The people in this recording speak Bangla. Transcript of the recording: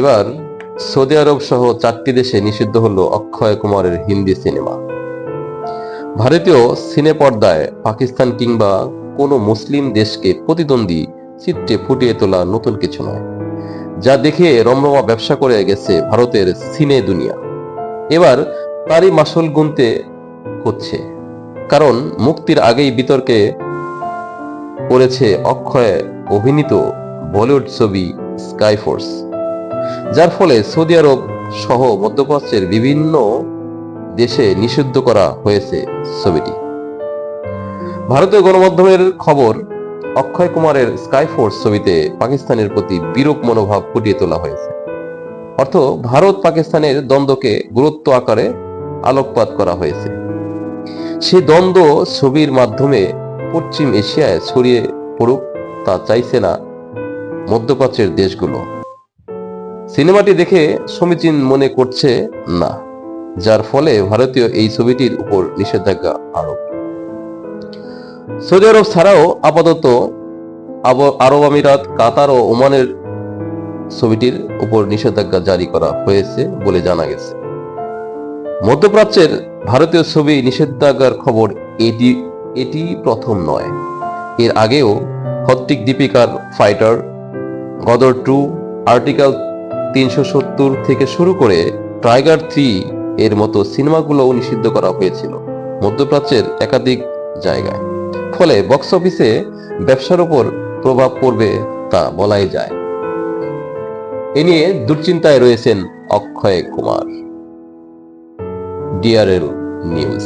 এবার সৌদি আরব সহ চারটি দেশে নিষিদ্ধ হল অক্ষয় কুমারের হিন্দি সিনেমা। ভারতীয় সিনে পর্দায় পাকিস্তান কিংবা কোনো মুসলিম দেশকে প্রতিদ্বন্দ্বী চিত্রে ফুটিয়ে তোলা নতুন কিছু নয়, যা দেখে রমরমা ব্যবসা করে গেছে ভারতের সিনে দুনিয়া। এবার তারই মাসল গুনতে হচ্ছে, কারণ মুক্তির আগেই বিতর্কে পড়েছে অক্ষয় অভিনীত বলিউড ছবি স্কাইফোর্স যার ফলে সৌদি আরব সহ মধ্যপ্রাচ্যের বিভিন্ন দেশে নিষিদ্ধ করা হয়েছে ছবিটি। ভারতীয় গণমাধ্যমের খবর, অক্ষয় কুমারের স্কাইফোর্স ছবিতে পাকিস্তানের প্রতি বিরূপ মনোভাব ফুটিয়ে তোলা হয়েছে। অর্থ, ভারত পাকিস্তানের দ্বন্দ্বকে গুরুত্ব আকারে আলোকপাত করা হয়েছে। সে দ্বন্দ্ব ছবির মাধ্যমে পশ্চিম এশিয়ায় ছড়িয়ে পড়ুক তা চাইছে না মধ্যপ্রাচ্যের দেশগুলো। সিনেমাটি দেখে সমীচীন মনে করছে না, যার ফলে ভারতীয় এই ছবিটির উপর নিষেধাজ্ঞা আরোপ। সৌদি আরব ছাড়াও আপাতত আরব আমিরাত, কাতার ও ওমানের ছবিটির উপর নিষেধাজ্ঞা জারি করা হয়েছে বলে জানা গেছে। মধ্যপ্রাচ্যের ভারতীয় ছবি নিষেধাজ্ঞার খবর এটি এটি প্রথম নয়। এর আগেও হত্তিক দীপিকার ফাইটার, গদর টু, আর্টিকেল তিনশো সত্তর থেকে শুরু করে টাইগার থ্রি এর মতো সিনেমাগুলোও নিষিদ্ধ করা হয়েছিল, মধ্যপ্রাচ্যের একাধিক জায়গায়। ফলে বক্স অফিসে ব্যবসার উপর প্রভাব পড়বে তা বলাই যায়। এ নিয়ে দুশ্চিন্তায় রয়েছেন অক্ষয় কুমার। DRL news.